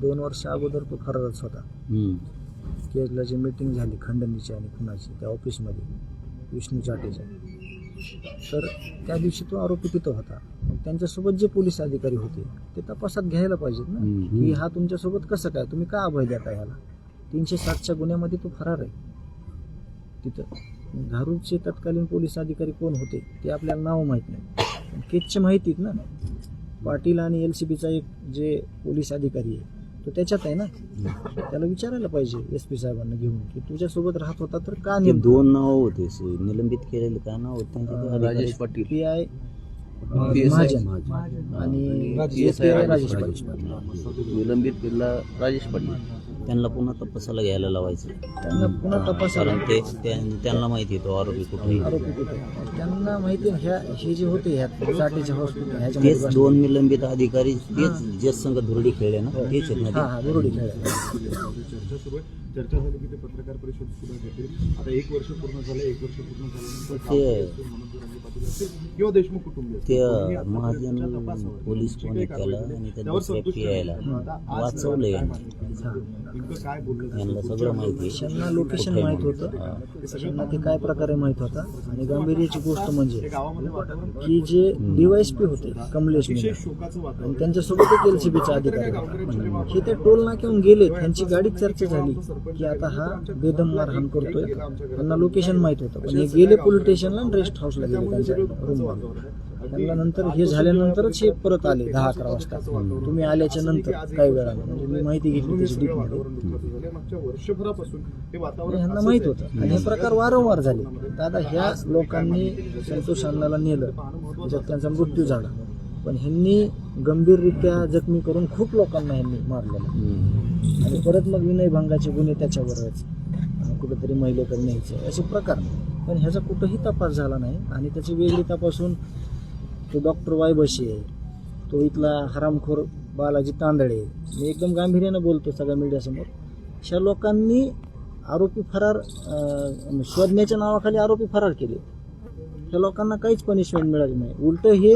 दोन वर्ष अगोदर तो फरारच होता. केजला जी मीटिंग झाली खंडणीची आणि खुनाची त्या ऑफिसमध्ये विष्णू चाटेच्या. तर त्या दिवशी तो आरोपी तिथं होता. मग त्यांच्यासोबत जे पोलीस अधिकारी होते ते तपासात घ्यायला पाहिजेत ना. की हा तुमच्यासोबत कसं काय तुम्ही का अभय देता ह्याला? तीनशे सातच्या गुन्ह्यामध्ये तो फरार आहे. तिथं धारूरचे तत्कालीन पोलीस अधिकारी कोण होते ते आपल्याला नाव माहीत नाही. केसचे माहितीत ना. पाटील आणि एल सी बीचा एक जे पोलीस अधिकारी आहे तो त्याच्यात आहे ना. त्याला विचारायला पाहिजे एस पी साहेबांना घेऊन की तुझ्यासोबत राहत होता तर का ते नेमकं? दोन नाव होते से- निलंबित केलेले काय नाव होते? त्यांचे ते अधिकारी? राजेश पाटील. P I. महाजन आणि राजेश राजेश पाटील निलंबित केला राजेश पाटील. त्यांना पुन्हा तपासाला घ्यायला लावायचं. त्यांना पुन्हा कारण ते त्या- त्यांना माहिती आहे तो आरोपी कुठे आरोपी कुठे त्यांना माहिती आहे, ह्या हे जे होते ह्या चाटीच्या हॉस्पिटल ह्याच्यामध्ये तेच. दोन निलंबित अधिकारी तेच जे संघ धुरडी खेळले ना तेच आहेत हा ना हा बुरुडी खेळ चर्चा सुरू आहे. चर्चा झाली की ते पत्रकार परिषद सुद्धा घेतील आता एक वर्ष पूर्ण झालं एक वर्ष पूर्ण झाल्यानंतर ते- किंवा देशमुख कुटुंबीय असतील. ते कोणीही आता महाजन पोलीस कोणी केलं आणि त्या त्यावर दुसऱ्या संतुष्ट PI ला नाही. आता आज वाचवलं यांनी. सगळं माहिती. त्यांना लोकेशन माहीत होतं. त्यांना ते काय प्रकारे माहीत होता. आणि गांभीर्याची गोष्ट म्हणजे की जे डीवायसपी होते कमलेश आणि त्यांच्यासोबत एक एलसीबीचा अधिकारी होता. हे ते टोल नाक्याहून गेले त्यांची गाडी चर्चा झाली की आता हा बेदम मारहाण करतोय. त्यांना लोकेशन माहीत होतं. पण हे गेले पोलीस स्टेशनला आणि रेस्ट हाऊसला गेले त्यांच्या त्यांना नंतर हे झाल्यानंतरच हे परत आले दहा अकरा वाजता. तुम्ही आल्याच्यानंतर काही वेळाने म्हणजे मी माहिती घेतली त्याची डीपमध्ये हे ह्यांना माहीत. होतं. आणि हे प्रकार वारंवार झाले. दादा ह्या लोकांनी संतोष अण्णाला नेलं. ज्यात त्यांचा मृत्यू झाला. पण ह्यांनी गंभीररित्या जखमी करून खूप लोकांना ह्यांनी मारलेलं. आणि परत मग विनयभंगाचे गुन्हे त्याच्यावरच. कुठेतरी महिलेकडे न्यायचं असे प्रकार. पण ह्याचा कुठंही तपास झाला नाही. आणि त्याची वेगळी तपासून तो डॉक्टर वाय बशी आहे. तो इथला हरामखोर बालाजी तांदळे मी एकदम गांभीर्यानं बोलतो सगळ्या मीडियासमोर. अशा लोकांनी आरोपी फरार शोधण्याच्या नावाखाली आरोपी फरार केले. त्या लोकांना काहीच पनिशमेंट मिळाली नाही. उलट हे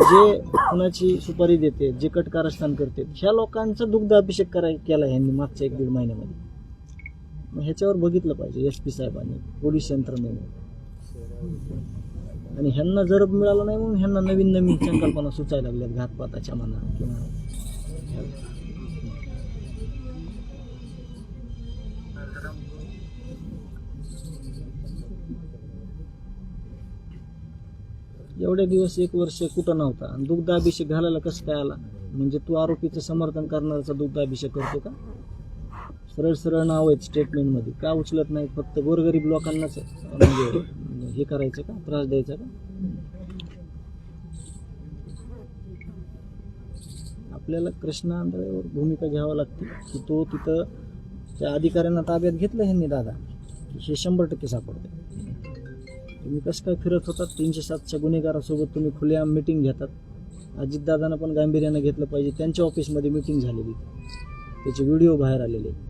जे कुणाची सुपारी देते जे कट कारस्थान करते ह्या लोकांचा दुग्ध अभिषेक कराय केला ह्यांनी मागच्या एक दीड महिन्यामध्ये. मग ह्याच्यावर बघितलं पाहिजे एस पी साहेबांनी पोलीस यंत्रणेने. आणि ह्यांना जरब मिळालं नाही म्हणून ह्यांना नवीन नवीन संकल्पना सुचायला लागल्यात घातपाताच्या म्हणा किंवा एवढे दिवस एक वर्ष कुठं नव्हता. आणि दुग्धाभिषेक घालायला कसं काय आला? म्हणजे तू आरोपीचं समर्थन करणाऱ्याचा दुग्धाभिषेक करतो का? सरळ सरळ नाव आहेत स्टेटमेंटमध्ये का उचलत नाही फक्त गोरगरीब लोकांनाच म्हणजे हे करायचं का? त्रास द्यायचा का? आपल्याला कृष्णा आंधळेवर भूमिका घ्यावी लागते की तो तिथं त्या अधिकाऱ्यांना ताब्यात घेतलं ह्यांनी दादा. हे शंभर टक्के सापडते. तुम्ही कसं काय फिरत होतात? तीनशे सातच्या गुन्हेगारासोबत तुम्ही खुलेआम मिटिंग घेतात. अजितदादांना पण गांभीर्यानं घेतलं पाहिजे. त्यांच्या ऑफिसमध्ये मिटिंग झालेली. त्याचे व्हिडिओ बाहेर आलेले.